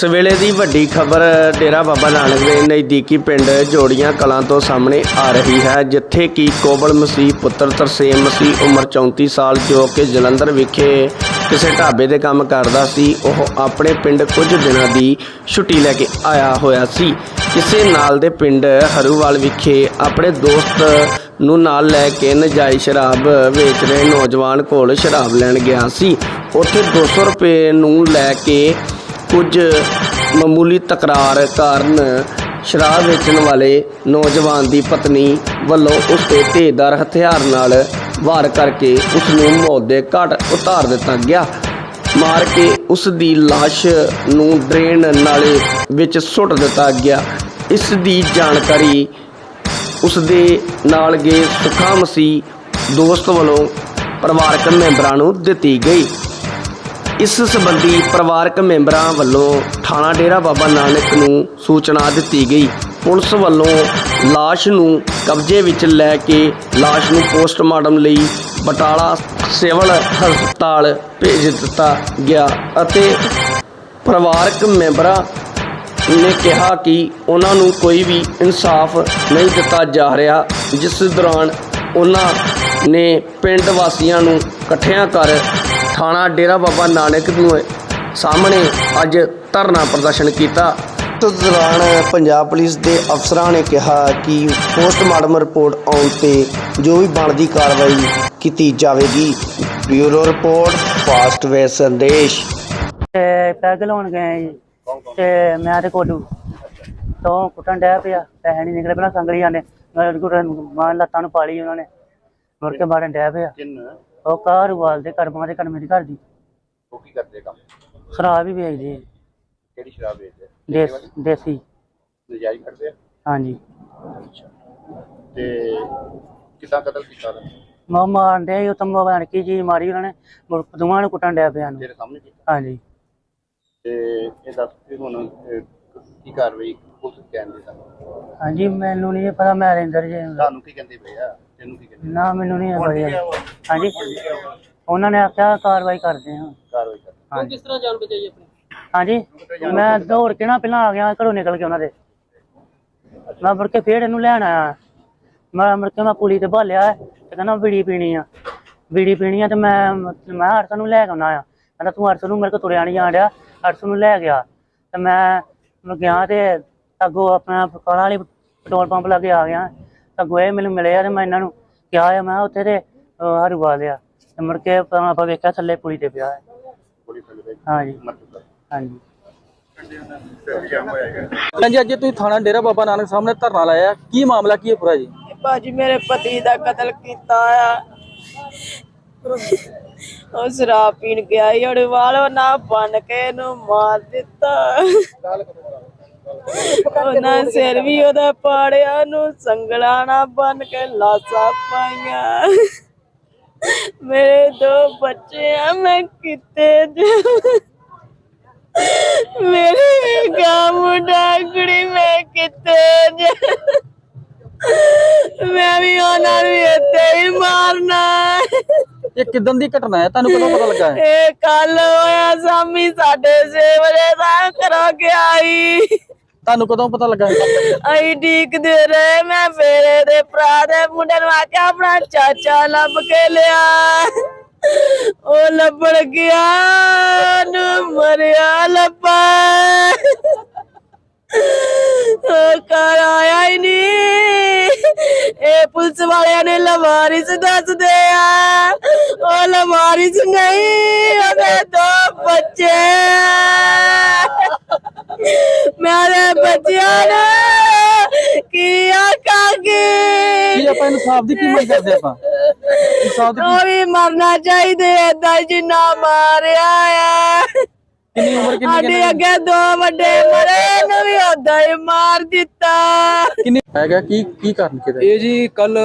ਇਸ ਵੇਲੇ ਦੀ ਵੱਡੀ ਖਬਰ ਡੇਰਾ ਬਾਬਾ ਨਾਨਕ ਦੇ ਨਜ਼ਦੀਕੀ ਪਿੰਡ ਜੋੜੀਆਂ ਕਲਾਂ ਤੋਂ ਸਾਹਮਣੇ ਆ ਰਹੀ ਹੈ, ਜਿੱਥੇ ਕਿ ਕੋਬਲ ਮਸੀਹ ਪੁੱਤਰ ਤਰਸੇਮ ਮਸੀਹ ਉਮਰ 34 ਸਾਲ ਜੋ ਕਿ ਜਲੰਧਰ ਵਿਖੇ ਕਿਸੇ ਢਾਬੇ ਦੇ ਕੰਮ ਕਰਦਾ ਸੀ, ਉਹ ਆਪਣੇ ਪਿੰਡ ਕੁਝ ਦਿਨਾਂ ਦੀ ਛੁੱਟੀ ਲੈ ਕੇ ਆਇਆ ਹੋਇਆ ਸੀ। ਕਿਸੇ ਨਾਲ ਦੇ ਪਿੰਡ ਹਰੂਵਾਲ ਵਿਖੇ ਆਪਣੇ ਦੋਸਤ ਨੂੰ ਨਾਲ ਲੈ ਕੇ ਨਜਾਇਜ਼ ਸ਼ਰਾਬ ਵੇਚ ਰਹੇ ਨੌਜਵਾਨ ਕੋਲ ਸ਼ਰਾਬ ਲੈਣ ਗਿਆ ਸੀ। ਉੱਥੇ 200 ਰੁਪਏ ਨੂੰ ਲੈ ਕੇ ਕੁਝ ਮਾਮੂਲੀ ਤਕਰਾਰ ਕਾਰਨ ਸ਼ਰਾਬ ਵੇਚਣ ਵਾਲੇ ਨੌਜਵਾਨ ਦੀ ਪਤਨੀ ਵੱਲੋਂ ਉਸ ਤੇ ਤੇਜ਼ਦਾਰ ਹਥਿਆਰ ਨਾਲ ਵਾਰ ਕਰਕੇ ਉਸ ਨੂੰ ਮੌਤ ਦੇ ਘਾਟ ਉਤਾਰ ਦਿੱਤਾ ਗਿਆ। ਮਾਰ ਕੇ ਉਸ ਦੀ ਲਾਸ਼ ਨੂੰ ਡਰੇਨ ਨਾਲੇ ਵਿੱਚ ਸੁੱਟ ਦਿੱਤਾ ਗਿਆ। ਇਸ ਦੀ ਜਾਣਕਾਰੀ ਉਸ ਦੇ ਨਾਲ ਗਏ ਸੁਖਾ ਮਸੀਹ ਦੋਸਤ ਵੱਲੋਂ ਪਰਿਵਾਰਕ ਮੈਂਬਰਾਂ ਨੂੰ ਦਿੱਤੀ ਗਈ। ਇਸ ਸੰਬੰਧੀ ਪਰਿਵਾਰਕ ਮੈਂਬਰਾਂ ਵੱਲੋਂ ਥਾਣਾ ਡੇਰਾ ਬਾਬਾ ਨਾਨਕ ਨੂੰ ਸੂਚਨਾ ਦਿੱਤੀ ਗਈ। ਪੁਲਿਸ ਵੱਲੋਂ ਲਾਸ਼ ਨੂੰ ਕਬਜ਼ੇ ਵਿੱਚ ਲੈ ਕੇ ਲਾਸ਼ ਨੂੰ ਪੋਸਟਮਾਰਟਮ ਲਈ ਬਟਾਲਾ ਸਿਵਲ ਹਸਪਤਾਲ ਭੇਜ ਦਿੱਤਾ ਗਿਆ ਅਤੇ ਪਰਿਵਾਰਕ ਮੈਂਬਰਾਂ ਨੇ ਕਿਹਾ ਕਿ ਉਹਨਾਂ ਨੂੰ ਕੋਈ ਵੀ ਇਨਸਾਫ ਨਹੀਂ ਦਿੱਤਾ ਜਾ ਰਿਹਾ, ਜਿਸ ਦੌਰਾਨ ਉਹਨਾਂ ਨੇ ਪਿੰਡ ਵਾਸੀਆਂ ਨੂੰ ਇਕੱਠਿਆਂ ਕਰ ਥਾਣਾ ਡੇਰਾ ਬਾਬਾ ਨਾਨਕ ਨੂੰ ਸਾਹਮਣੇ ਅੱਜ ਧਰਨਾ ਪ੍ਰਦਰਸ਼ਨ ਕੀਤਾ। ਇਸ ਦੌਰਾਨ ਪੰਜਾਬ ਪੁਲਿਸ ਦੇ ਅਫਸਰਾਂ ਨੇ ਕਿਹਾ ਕਿ ਪੋਸਟਮਾਰਟਮ ਰਿਪੋਰਟ ਆਉਣ ਤੇ ਜੋ ਵੀ ਬਣਦੀ ਕਾਰਵਾਈ ਕੀਤੀ ਜਾਵੇਗੀ। ਬਿਊਰੋ ਰਿਪੋਰਟ ਫਾਸਟ ਵੇ ਸੰਦੇਸ਼। ਤੇ ਪੈਗ ਲਾਉਣ ਗਏ ਜੀ ਤੇ ਮੈਂ ਤੇ ਕੋਡੂ ਤੋਂ ਕੁੱਟਣ ਡਿਆ ਪਿਆ ਪੈਸੇ ਨਹੀਂ ਨਿਕਲੇ ਪਹਿਲਾਂ ਸੰਗਲੀਆਂ ਨੇ ਮੈਂ ਲੱਤਾਂ ਨੂੰ ਪਾਲੀ ਉਹਨਾਂ ਨੇ। ਮੁੜ ਕੇ ਮਾਰਨ ਡਿਆ ਪਿਆ। ਕਿੰਨ ਉਹ ਕਾਰ ਵਾਲ ਦੇ ਕਰਮਾਂ ਦੇ ਕਰਮੇ ਦੀ ਘਰ ਦੀ। ਉਹ ਕੀ ਕਰਦੇ ਕੰਮ? ਸ਼ਰਾਬ ਹੀ ਵੇਚਦੇ ਆ, ਕਿਹੜੀ ਸ਼ਰਾਬ ਵੇਚਦੇ ਦੇਸ ਦੇਸੀ ਨਜਾਇਜ਼ ਕਰਦੇ ਆ? ਹਾਂਜੀ। ਤੇ ਕਿਦਾਂ ਕਤਲ ਕੀਤਾ ਉਹਦਾ? ਮੈਂ ਮਾਰਨ ਡਿਆ ਸੀ, ਉਹ ਤਾਂ ਮੈਂ ਕੀ ਚੀਜ਼ ਮਾਰੀ ਉਹਨਾਂ ਨੇ ਮੁੜ ਦੋਵਾਂ ਨੂੰ ਕੁੱਟਣ ਡਿਆ ਪਿਆ ਨੂੰ ਤੇਰੇ ਸਾਹਮਣੇ ਕੀਤਾ? ਹਾਂਜੀ। ਤੇ ਇਹ ਦੱਸ ਕਿ ਹੁਣ ਅਹ, ਕੀ ਕਾਰਵਾਈ ਪੁਲਿਸ ਕਹਿੰਦੀ ਸਾਨੂੰ ਹਾਂਜੀ ਮੈਨੂੰ ਨਹੀਂ ਪਤਾ ਮੈਂ ਰਿੰਦਰ ਜੀ। ਤੁਹਾਨੂੰ ਕੀ ਕਹਿੰਦੇ ਪਏ ਆ? ਤੈਨੂੰ ਕੀ ਕਹਿੰਦੇ ਨਾ ਮੈਨੂੰ ਨਹੀਂ ਪਤਾ ਹਾਂਜੀ। ਉਹਨਾਂ ਨੇ ਆਖਿਆ ਕਾਰਵਾਈ ਕਰਦੇ ਹਾਂ। ਕਾਰਵਾਈ ਕਰ ਹਾਂਜੀ। ਕਿਸ ਤਰ੍ਹਾਂ ਜਾਨ ਬਚਾਈ ਆਪਣੀ? ਹਾਂਜੀ। ਮੈਂ ਦੌੜ ਕੇ ਨਾ ਪਹਿਲਾਂ ਆ ਗਿਆ ਘਰੋਂ ਨਿਕਲ ਕੇ ਉਹਨਾਂ ਦੇ। ਮੈਂ ਮੁੜ ਕੇ ਫੇਰ ਇਹਨੂੰ ਲੈਣ ਆਇਆ। ਮੈਂ ਮੁੜ ਕੇ ਮੈਂ ਪੁਲੀ ਤੇ ਭਾਲਿਆ ਤੇ ਕਹਿੰਦਾ ਬੀੜੀ ਪੀਣੀ ਆ। ਬੀੜੀ ਪੀਣੀ ਆ ਤੇ ਮੈਂ ਮੈਂ ਅਰਸ ਨੂੰ ਲੈ ਕੇ ਆਉਣਾ ਆ। ਕਹਿੰਦਾ ਤੂੰ ਅਰਸ ਨੂੰ ਮੇਰੇ ਕੋਲ ਤੁਰਿਆ ਨਹੀਂ ਜਾਣ ਡਿਆ। ਅਰਸ ਨੂੰ ਲੈ ਗਿਆ। ਤੇ ਮੈਂ ਮੈਂ ਗਿਆ ਤੇ ਅੱਗੋਂ ਆਪਣਾ ਕਾਲਾ ਵਾਲੀ ਪੈਟਰੋਲ ਪੰਪ ਲੱਗੇ ਆ ਗਿਆ। ਅੱਗੋਂ ਇਹ ਮੈਨੂੰ ਮਿਲੇ ਆ ਤੇ ਮੈਂ ਇਹਨਾਂ ਨੂੰ ਕਿਹਾ ਆ ਮੈਂ ਉੱਥੇ ਤੇ ਹਰੂਵਾ ਲਿਆ। ਤੇ ਮੁੜ ਕੇ ਆਪਾਂ ਆਪਾਂ ਵੇਖਿਆ ਥੱਲੇ ਪੁਲੀ ਤੇ ਪਿਆ ਹੈ। ਵਾਲੇ ਹਾਂਜੀ। ਅੱਜ ਤੁਸੀਂ ਥਾਣਾ ਡੇਰਾ ਬਾਬਾ ਨਾਨਕ ਸਾਹਮਣੇ ਧਰਨਾ ਲਾਇਆ ਕੀ ਮਾਮਲਾ ਕੀ ਹੈ ਪੂਰਾ ਜੀ? ਭਾਜੀ ਮੇਰੇ ਪਤੀ ਦਾ ਕਤਲ ਕੀਤਾ ਆ। ਉਹ ਸ਼ਰਾਬ ਪੀਣ ਗਿਆ ਸੀ ਅੜਵਾਲ ਨਾ ਬਣ ਕੇ ਇਹਨੂੰ ਮਾਰ ਦਿੱਤਾ। ਉਹਨਾਂ ਸਿਰ ਵੀ ਉਹਦਾ ਪਾੜਿਆ ਨੂੰ ਸੰਗਲਾ ਨਾ ਬਣ ਕੇ ਲਾਸਾ ਪਾਈਆਂ। ਮੇਰੇ ਦੋ ਬੱਚੇ ਆ ਮੈਂ ਕਿਤੇ ਜਾ ਮੇਰੇ ਗਾ ਮੁੰਡਾ ਕੁੜੀ ਮੈਂ ਕਿਤੇ ਜਾ ਮੈਂ ਵੀ ਉਹਨਾਂ ਨੂੰ ਇੱਥੇ ਹੀ ਮਾਰਨਾ ਇਹ ਕਿਦਾਂ ਦੀ ਘਟਨਾ ਹੈ? ਤੁਹਾਨੂੰ ਕਦੋਂ ਪਤਾ ਲੱਗਾ ਹੈ? ਇਹ ਕੱਲ ਹੋਇਆ ਸਾਮੀ 6:30 ਵਜੇ ਦਾ ਕਰੋ ਕੇ ਆਈ। ਤੁਹਾਨੂੰ ਕਦੋਂ ਪਤਾ ਲੱਗਾ ਅਸੀਂ ਡੀਕਦੇ ਰਹੇ ਮੈਂ ਫੇਰੇ ਦੇ ਭਰਾ ਦੇ ਮੁੰਡੇ ਨੂੰ ਆਖਿਆ ਆਪਣਾ ਚਾਚਾ ਲੱਭ ਕੇ ਲਿਆ। ਉਹ ਲੱਭਣ ਗਿਆ ਨੂੰ ਮਰਿਆ ਲੱਭਾ ਉਹ ਘਰ ਆਇਆ ਹੀ ਨਹੀਂ। ਇਹ ਪੁਲਿਸ ਵਾਲਿਆਂ ਨੇ ਲਵਾਰਿਸ ਦੱਸਦੇ ਆ। ਉਹ ਲਵਾਰਿਸ ਨਹੀਂ, ਉਹਦੇ ਦੋ ਬੱਚੇ ਮੇਰੇ ਬੱਚਿਆਂ ਨੇ। ਕੀ ਆਕਾਂਗੇ ਕੀ ਆਪਾਂ ਇਨਸਾਫ ਦੀ ਕੀ ਮੰਗ ਕਰਦੇ ਆਪਾਂ? ਇਨਸਾਫ ਦੀ ਉਹ ਵੀ ਮਰਨਾ ਚਾਹੀਦੇ ਏਦਾਂ ਜਿੰਨਾ ਮਾਰਿਆ ਆ ਕਿੰਨੀ ਉਮਰ ਕਿੰਨੀ ਸਾਡੇ ਅੱਗੇ ਦੋ ਵੱਡੇ ਮਰੇ ਨੂੰ ਵੀ ਓਦਾਂ ਹੀ ਮਾਰ ਦਿੱਤਾ। ਕਿੰਨੀ? ਹੈਗਾ ਕੀ ਕੀ ਕਾਰਨ ਕਿਤੇ ਇਹ ਜੀ ਕੱਲ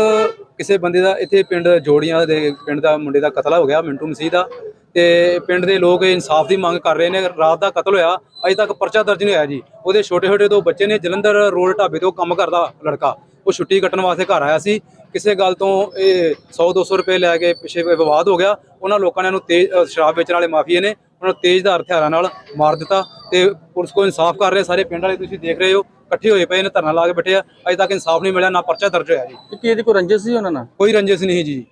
ਕਿਸੇ ਬੰਦੇ ਦਾ ਇੱਥੇ ਪਿੰਡ ਜੋੜੀਆਂ ਦੇ ਪਿੰਡ ਦਾ ਮੁੰਡੇ ਦਾ ਕਤਲ ਹੋ ਗਿਆ ਮਿੰਟੂ ਮਸੀਹ ਦਾ। ਤੇ ਪਿੰਡ ਦੇ ਲੋਕ ਇਨਸਾਫ ਦੀ ਮੰਗ ਕਰ ਰਹੇ ਨੇ। ਰਾਤ ਦਾ ਕਤਲ ਹੋਇਆ ਅਜੇ ਤੱਕ ਪਰਚਾ ਦਰਜ ਨਹੀਂ ਹੋਇਆ ਜੀ। ਉਹਦੇ ਛੋਟੇ ਛੋਟੇ ਦੋ ਬੱਚੇ ਨੇ ਜਲੰਧਰ ਰੋਡ ਢਾਬੇ ਤੋਂ ਕੰਮ ਕਰਦਾ ਲੜਕਾ। ਉਹ ਛੁੱਟੀ ਕੱਟਣ ਵਾਸਤੇ ਘਰ ਆਇਆ ਸੀ। ਕਿਸੇ ਗੱਲ ਤੋਂ ਇਹ 100 200 ਰੁਪਏ ਲੈ ਕੇ ਪਿੱਛੇ ਵਿਵਾਦ ਹੋ ਗਿਆ। ਉਹਨਾਂ ਲੋਕਾਂ ਨੇ ਇਹਨੂੰ ਤੇਜ਼ ਸ਼ਰਾਬ ਵੇਚਣ ਵਾਲੇ ਮਾਫੀਏ ਨੇ ਉਹਨਾਂ ਨੂੰ ਤੇਜ਼ਧਾਰ ਹਥਿਆਰਾਂ ਨਾਲ ਮਾਰ ਦਿੱਤਾ ਤੇ ਪੁਲਿਸ ਕੋ ਇਨਸਾਫ ਕਰ ਰਹੇ ਸਾਰੇ ਪਿੰਡ ਵਾਲੇ ਤੁਸੀਂ ਦੇਖ ਰਹੇ ਹੋ ਇਕੱਠੇ ਹੋਏ ਪਏ ਨੇ ਧਰਨਾ ਲਾ ਕੇ ਬੈਠੇ ਆ। ਅਜੇ ਤੱਕ ਇਨਸਾਫ ਨਹੀਂ ਮਿਲਿਆ ਨਾ ਪਰਚਾ ਦਰਜ ਹੋਇਆ ਜੀ। ਕਿ ਇਹਦੀ ਕੋਈ ਰੰਜਿਸ਼ ਸੀ ਉਹਨਾਂ ਨਾਲ? ਕੋਈ ਰੰਜਿਸ਼ ਨਹੀਂ ਜੀ।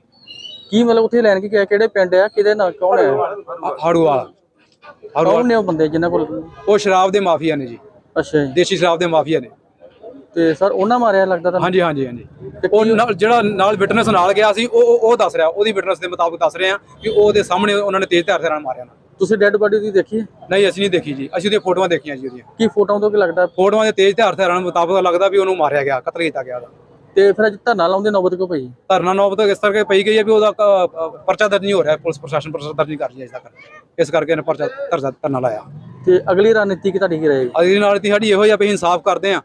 ਕੀ ਮਤਲਬ ਉੱਥੇ ਲੈਣ ਕੀ ਗਿਆ ਕਿਹੜੇ ਪਿੰਡ ਆ? ਕਿਹਦੇ ਨਾਲ ਕੌਣ ਹੈ ਹਾੜੂ ਵਾਲਾ ਹਾੜੂ ਕੌਣ ਨੇ ਉਹ ਬੰਦੇ ਜਿਨ੍ਹਾਂ ਕੋਲ? ਉਹ ਸ਼ਰਾਬ ਦੇ ਮਾਫੀਆ ਨੇ ਜੀ। ਅੱਛਾ ਜੀ। ਦੇਸ਼ੀ ਸ਼ਰਾਬ ਦੇ ਮਾਫੀਆ ਨੇ। ਤੇ ਸਰ ਉਹਨਾਂ ਮਾਰਿਆ ਲੱਗਦਾ ਤੁਹਾਨੂੰ? ਹਾਂਜੀ ਹਾਂਜੀ ਹਾਂਜੀ। ਉਹ ਨਾਲ- ਜਿਹੜਾ ਨਾਲ ਵਿਟਨੈਸ ਨਾਲ ਗਿਆ ਸੀ ਉਹ ਉਹ- ਦੱਸ ਰਿਹਾ। ਉਹਦੀ ਵਿਟਨੈਸ ਦੇ ਮੁਤਾਬਕ ਦੱਸ ਰਹੇ ਆ ਕਿ ਉਹਦੇ ਸਾਹਮਣੇ ਉਹਨਾਂ ਨੇ ਤੇਜ਼ ਧਾਰ ਨਾਲ ਮਾਰਿਆ ਨਾ। ਤੁਸੀਂ ਡੈੱਡ ਬਾਡੀ ਦੀ ਦੇਖੀ? ਨਹੀਂ ਅਸੀਂ ਨਹੀਂ ਦੇਖੀ ਜੀ। ਅਸੀਂ ਉਹਦੀਆਂ ਫੋਟੋਆਂ ਦੇਖੀਆਂ ਜੀ ਉਹਦੀਆਂ। ਕੀ ਫੋਟੋਆਂ ਤੋਂ ਕੀ ਲੱਗਦਾ? ਫੋਟੋਆਂ ਦੇ ਤੇਜ਼ ਧਾਰ ਦੇ ਮੁਤਾਬਕ ਲੱਗਦਾ ਵੀ ਉਹਨੂੰ ਮਾਰਿਆ ਗਿਆ ਕਤਲ ਕੀਤਾ ਗਿਆ ਉਹਦਾ। ਤੇ ਫਿਰ ਅੱਜ ਧਰਨਾ ਲਾਉਂਦੇ ਨੌਬਤ ਕਿਉਂ ਪਈ ਧਰਨਾ ਨੌਬਤ ਇਸ ਕਰਕੇ ਪਈ ਗਈ ਹੈ ਵੀ ਉਹਦਾ ਅ, ਪਰਚਾ ਦਰਜ ਨਹੀਂ ਹੋ ਰਿਹਾ ਪੁਲਿਸ ਪ੍ਰਸ਼ਾਸਨ ਪਰਚਾ ਦਰਜ ਨਹੀਂ ਕਰ ਰਹੀ ਅਜੇ ਤੱਕ ਇਸ ਕਰਕੇ ਇਹਨੇ ਪਰਚਾ ਧਰਨਾ ਧਰਨਾ ਲਾਇਆ। ਤੇ ਅਗਲੀ ਰਣਨੀਤੀ ਕੀ ਤੁਹਾਡੀ ਕੀ ਰਹੇਗੀ? ਅਗਲੀ ਨਾਲ ਸਾਡੀ ਇਹੋ ਹੀ ਆ ਵੀ ਇਨਸਾਫ ਕਰਦੇ ਆ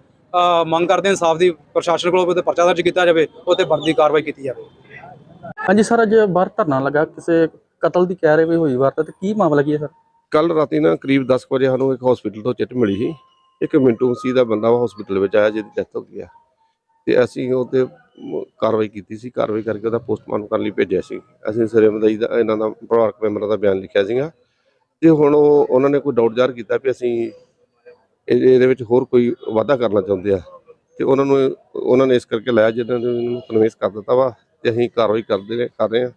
ਮੰਗ ਕਰਦੇ ਆ ਇਨਸਾਫ ਦੀ ਪ੍ਰਸ਼ਾਸਨ ਕੋਲੋਂ ਵੀ ਪਰਚਾ ਦਰਜ ਕੀਤਾ ਜਾਵੇ ਉਹ ਤੇ ਬਣਦੀ ਕਾਰਵਾਈ ਕੀਤੀ ਜਾਵੇ। ਹਾਂਜੀ ਸਰ ਅੱਜ ਬਾਹਰ ਧਰਨਾ ਲੱਗਾ ਕਿਸੇ ਕਤਲ ਦੀ ਕਹਿ ਰਹੇ ਵੀ ਹੋਈ ਵਾਰਤਾ ਤੇ ਕੀ ਮਾਮਲਾ ਕੀ ਹੈ ਸਰ? ਕੱਲ ਰਾਤੀ ਨਾ ਕਰੀਬ 10 ਕੁ ਵਜੇ ਸਾਨੂੰ ਇੱਕ ਹਸਪੀਟਲ ਤੋਂ ਚਿੱਟ ਮਿਲੀ ਸੀ। ਇੱਕ ਮਿੰਟੂ ਮਸੀਹ ਦਾ ਬੰਦਾ ਵਾ ਹਸਪੀਟਲ ਵਿੱਚ ਆਇਆ ਜਿਹਦੀ ਡੈਥ ਹੋ ਗਈ ਆ। ਤੇ ਅਸੀਂ ਉਹ ਤੇ ਕਾਰਵਾਈ ਕੀਤੀ ਸੀ। ਕਾਰਵਾਈ ਕਰਕੇ ਉਹਦਾ ਪੋਸਟਮਾਰਟਮ ਕਰਨ ਲਈ ਭੇਜਿਆ ਸੀ। ਅਸੀਂ ਸਿਰੇ ਮਦਈ ਦਾ ਇਹਨਾਂ ਦਾ ਪਰਿਵਾਰਕ ਮੈਂਬਰਾਂ ਦਾ ਬਿਆਨ ਲਿਖਿਆ ਸੀਗਾ। ਤੇ ਹੁਣ ਉਹ ਉਹਨਾਂ ਨੇ ਕੋਈ ਡਾਊਟ ਜ਼ਾਹਰ ਕੀਤਾ ਵੀ ਅਸੀਂ ਇਹ- ਇਹਦੇ ਵਿੱਚ ਹੋਰ ਕੋਈ ਵਾਅਦਾ ਕਰਨਾ ਚਾਹੁੰਦੇ ਆ। ਤੇ ਉਹਨਾਂ ਨੂੰ ਉਹਨਾਂ ਨੇ ਇਸ ਕਰਕੇ ਲਾਇਆ ਜਿਹਨਾਂ ਨੇ ਕਨਵੇਸ ਕਰ ਦਿੱਤਾ ਵਾ ਤੇ ਅਸੀਂ ਕਾਰਵਾਈ ਕਰਦੇ ਨੇ ਕਰ ਰਹੇ ਹਾਂ।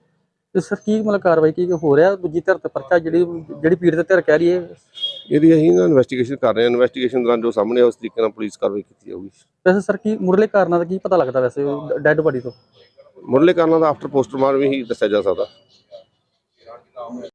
ਤੇ ਸਰ ਕੀ ਮਤਲਬ ਕਾਰਵਾਈ ਕੀ ਹੋ ਰਿਹਾ? ਦੂਜੀ ਧਿਰ ਤੇ ਪਰਚਾ ਜਿਹੜੀ ਜਿਹੜੀ ਪੀੜਤ ਧਿਰ ਕਹਿ ਰਹੀ ਹੈ ਇਹਦੀ ਅਸੀਂ ਨਾ ਇਨਵੈਸਟੀਗੇਸ਼ਨ ਕਰ ਰਹੇ ਹਾਂ। ਇਨਵੈਸਟੀਗੇਸ਼ਨ ਦੌਰਾਨ ਜੋ ਸਾਹਮਣੇ ਆ ਉਸ ਤਰੀਕੇ ਨਾਲ ਪੁਲਿਸ ਕਾਰਵਾਈ ਕੀਤੀ ਜਾਊਗੀ। ਵੈਸੇ ਸਰ ਕੀ ਮੁਰਲੇ ਕਾਰਨਾਂ ਦਾ ਕੀ ਪਤਾ ਲੱਗਦਾ ਵੈਸੇ ਡੈੱਡ ਬਾਡੀ ਤੋਂ? ਮੁੱਢਲੇ ਕਾਰਨਾਂ ਦਾ ਆਫਟਰ ਪੋਸਟਮਾਰਟਮ ਹੀ ਦੱਸਿਆ ਜਾ ਸਕਦਾ।